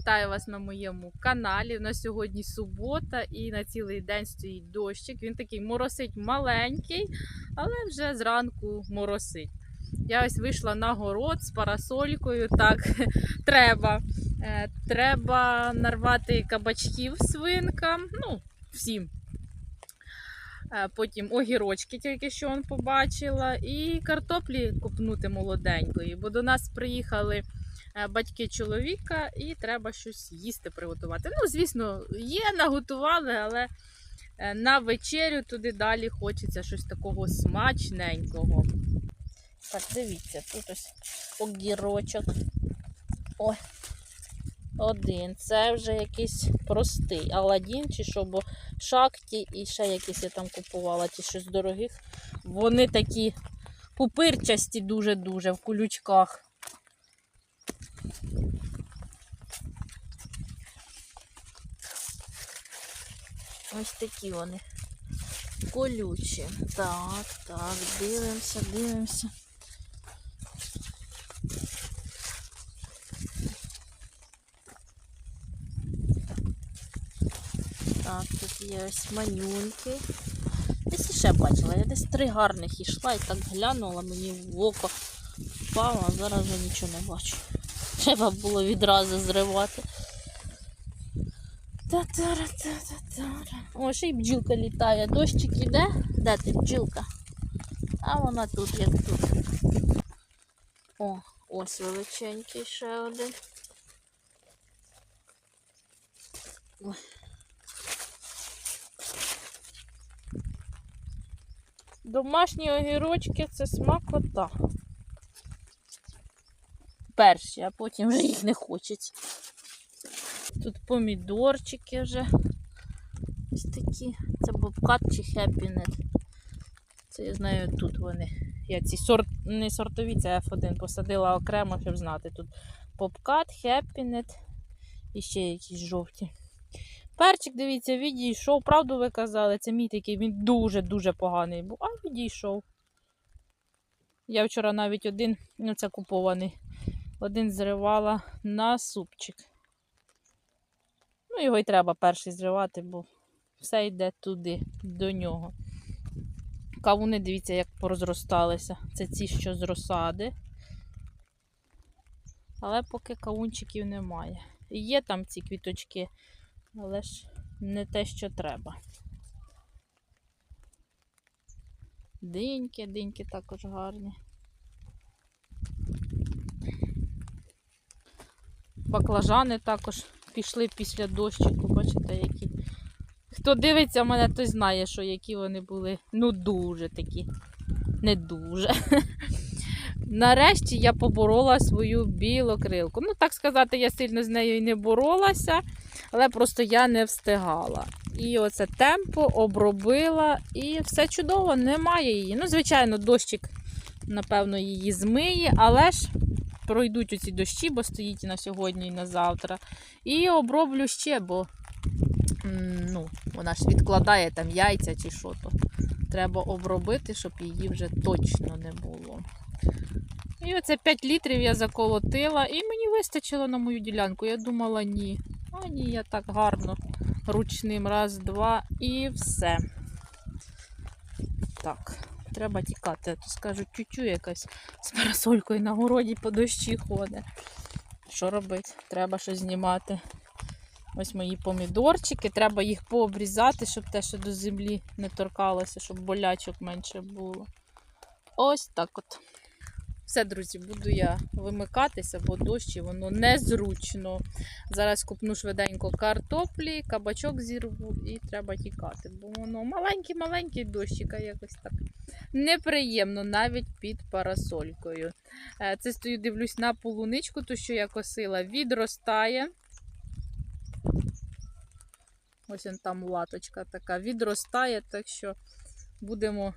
вітаю вас на моєму каналі. У нас сьогодні субота і на цілий день стоїть дощик. Він такий моросить маленький, але вже зранку моросить. Я ось вийшла на город з парасолькою. Так, треба. Е, Треба нарвати кабачків свинкам. Ну, всім. Е, Потім огірочки тільки що побачила, і картоплі купнути молоденької, бо до нас приїхали батьки чоловіка, і треба щось їсти приготувати. Ну, звісно, є, наготували, але е, на вечерю туди далі хочеться щось такого смачненького. Так, дивіться, тут ось огірочок. Ой. Один. Це вже якийсь простий Аладдін чи що, бо шахті і ще якісь я там купувала, ті щось дорогих. Вони такі пупирчасті дуже-дуже в колючках. Ось такі вони. Колючі. Так, так, дивимося, дивимося. Так, тут є ось манюньки. Десь ще бачила, я десь три гарних йшла і так глянула, мені в око впало, а зараз вже нічого не бачу. Треба було відразу зривати. Та-тара-та-та-тара. О, ще й бджілка літає. Дощик іде. Де ти бджілка? А вона тут, як тут. О, ось величенький ще один. Ой. Домашні огірочки це смакота. Перші, а потім вже їх не хочеться. Тут помідорчики вже. Ось такі. Це бобкат чи хеппінет. Це я знаю, тут вони. Я ці сорт, не сортові, це F1 посадила окремо, щоб знати. Тут попкат, хеппінет і ще якісь жовті. Перчик, дивіться, відійшов. Правду ви казали, це мій такий, він дуже-дуже поганий був. А відійшов. Я вчора навіть один, ну це купований, один зривала на супчик. Ну, його й треба перший зривати, бо все йде туди, до нього. Кавуни, дивіться, як порозросталися. Це ці, що з розсади. Але поки кавунчиків немає. Є там ці квіточки, але ж не те, що треба. Диньки, диньки також гарні. Баклажани також пішли після дощику, бачите, які. Хто дивиться мене, той знає, що які вони були. Ну, дуже такі. Не дуже. Нарешті я поборола свою білокрилку. Ну, так сказати, я сильно з нею і не боролася, але просто я не встигала. І оце темпо обробила, і все чудово, немає її. Ну, звичайно, дощик, напевно, її змиє, але ж пройдуть оці дощі, бо стоїть на сьогодні, і на завтра. І оброблю ще, бо ну, вона ж відкладає там яйця чи що то. Треба обробити, щоб її вже точно не було. І оце 5 літрів я заколотила, і мені вистачило на мою ділянку. Я думала, ні. А ні, я так гарно ручним раз, два і все. Так, треба тікати. А то скажуть, тютю якась з парасолькою на городі по дощі ходить. Що робити? Треба щось знімати. Ось мої помідорчики. Треба їх пообрізати, щоб те, що до землі не торкалося, щоб болячок менше було. Ось так от. Все, друзі, буду я вимикатися, бо дощ і воно незручно. Зараз купну швиденько картоплі, кабачок зірву і треба тікати. Бо воно маленький-маленький дощика якось так неприємно, навіть під парасолькою. Е, Це стою, дивлюсь на полуничку, ту, що я косила, відростає. Ось он там латочка така відростає, так що будемо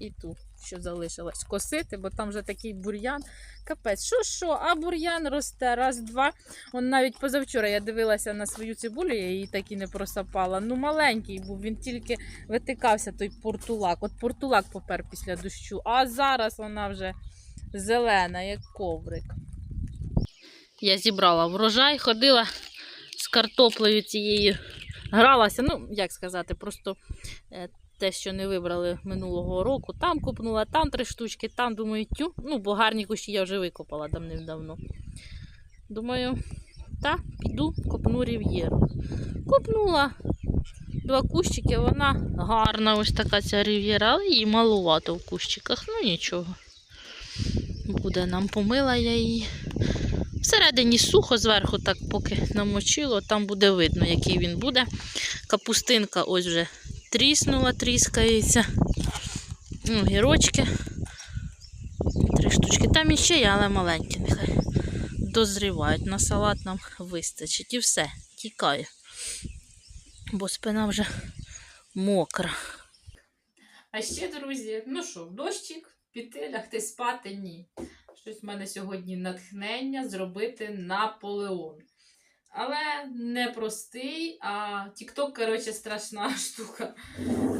і ту, що залишилась, косити, бо там вже такий бур'ян. Капець, що, що, а бур'ян росте, раз, два. Он навіть позавчора я дивилася на свою цибулю, я її так і не просапала. Ну, маленький був, він тільки витикався той портулак. От портулак попер після дощу, а зараз вона вже зелена, як коврик. Я зібрала врожай, ходила з картоплею цією, гралася. Ну, як сказати, просто е, те, що не вибрали минулого року. Там купнула, там три штучки, там думаю, тю. Ну, бо гарні кущі я вже викопала давним-давно. Думаю, та, піду, копну рів'єру. Копнула два кущики, вона гарна, ось така ця рів'єра, але її малувато в кущиках. Ну нічого. Буде нам помила я її. Всередині сухо, зверху так поки намочило, там буде видно, який він буде. Капустинка ось вже тріснула, тріскається. Ну, гірочки. Три штучки. Там іще є, але маленькі, нехай дозрівають. На салат нам вистачить. І все, тікає. Бо спина вже мокра. А ще, друзі, ну що, дощик, піти, лягти спати? Ні. Щось в мене сьогодні натхнення зробити Наполеон. Але не простий, а TikTok, коротше, страшна штука.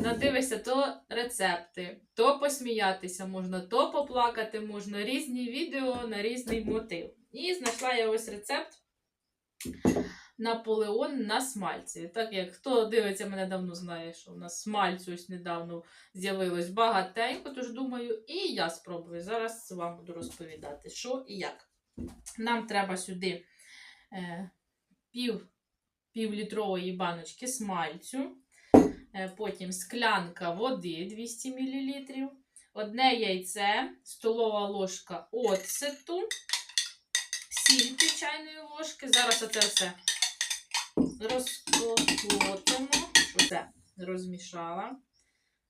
Надивишся то рецепти, то посміятися можна, то поплакати можна. Різні відео на різний мотив. І знайшла я ось рецепт Наполеон на смальці. Так як хто дивиться мене давно знає, що в нас смальцю ось недавно з'явилось багатенько, тож думаю, і я спробую. Зараз вам буду розповідати, що і як. Нам треба сюди е, пів, півлітрової баночки смальцю, е, потім склянка води 200 мл, одне яйце, столова ложка оцету, сіль пів чайної ложки. Зараз оце все розколотимо. Оце розмішала.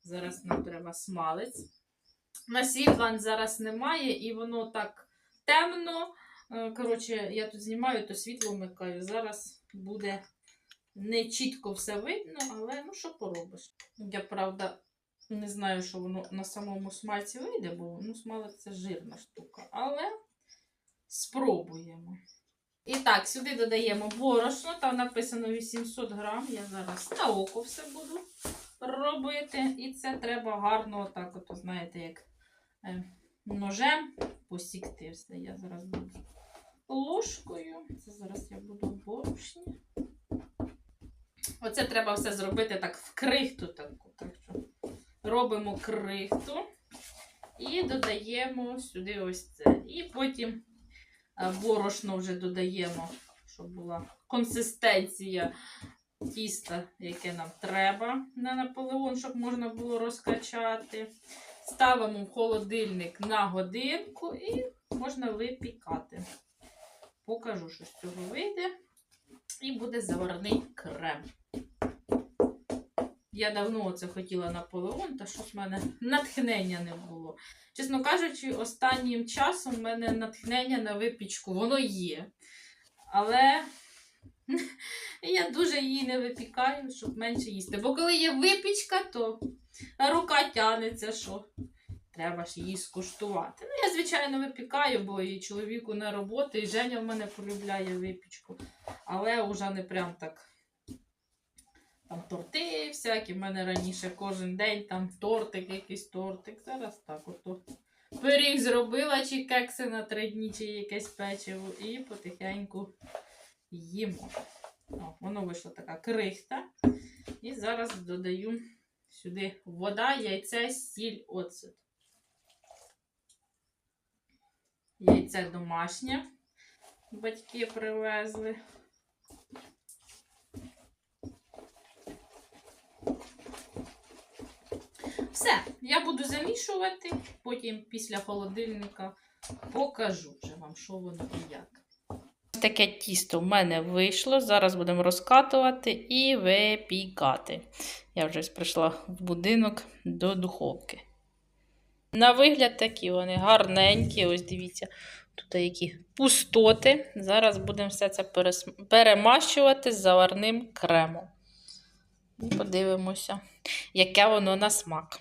Зараз нам треба смалець. На світла зараз немає, і воно так темно. Е, Коротше, я тут знімаю, то світло вмикаю. Зараз буде не чітко все видно, але ну що поробиш. Я, правда, не знаю, що воно на самому смальці вийде, бо ну, смалець це жирна штука. Але спробуємо. І так, сюди додаємо борошно, там написано 800 грам. Я зараз на око все буду робити. І це треба гарно, отак, от, знаєте, як е, ножем посікти все. Я зараз буду ложкою. Це зараз я буду борошні. Оце треба все зробити так в крихту таку. Так що робимо крихту і додаємо сюди ось це. І потім е, борошно вже додаємо, щоб була консистенція тіста, яке нам треба на Наполеон, щоб можна було розкачати. Ставимо в холодильник на годинку і можна випікати. Покажу, що з цього вийде. І буде заварний крем. Я давно це хотіла Наполеон, та щось в мене натхнення не було. Чесно кажучи, останнім часом в мене натхнення на випічку, воно є. Але я дуже її не випікаю, щоб менше їсти. Бо коли є випічка, то рука тянеться, що треба ж її скуштувати. Ну, я, звичайно, випікаю, бо і чоловіку на роботу, і Женя в мене полюбляє випічку. Але вже не прям так. Там торти всякі. В мене раніше кожен день там тортик, якийсь тортик. Зараз так ото. Пиріг зробила, чи кекси на три дні, чи якесь печиво, і потихеньку їмо. О, воно вийшла така крихта. І зараз додаю сюди вода, яйце, сіль, оцет. Яйце домашнє. Батьки привезли. Все, я буду замішувати, потім після холодильника покажу вже вам, що воно і як. Таке тісто в мене вийшло. Зараз будемо розкатувати і випікати. Я вже прийшла в будинок до духовки. На вигляд такі вони гарненькі. Ось дивіться, тут які пустоти. Зараз будемо все це перемащувати з заварним кремом. І подивимося, яке воно на смак.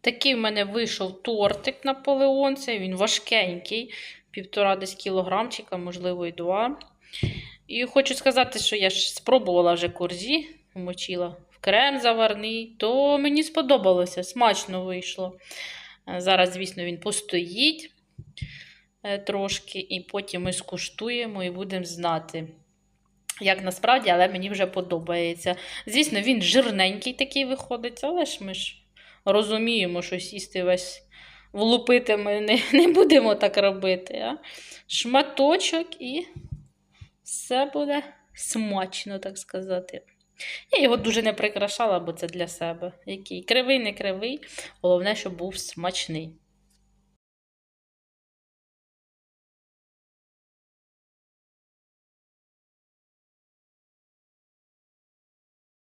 Такий в мене вийшов тортик наполеонця, він важкенький, півтора десь кілограмчика, можливо, і два. І хочу сказати, що я ж спробувала вже корзі, вмочила в крем заварний, то мені сподобалося, смачно вийшло. Е, Зараз, звісно, він постоїть. е, трошки, і потім ми скуштуємо і будемо знати. Як насправді, але мені вже подобається. Звісно, він жирненький такий виходить, але ж ми ж розуміємо, що сісти весь влупити ми не, не будемо так робити. А? Шматочок і все буде смачно, так сказати. Я його дуже не прикрашала, бо це для себе. Який кривий, не кривий. Головне, щоб був смачний.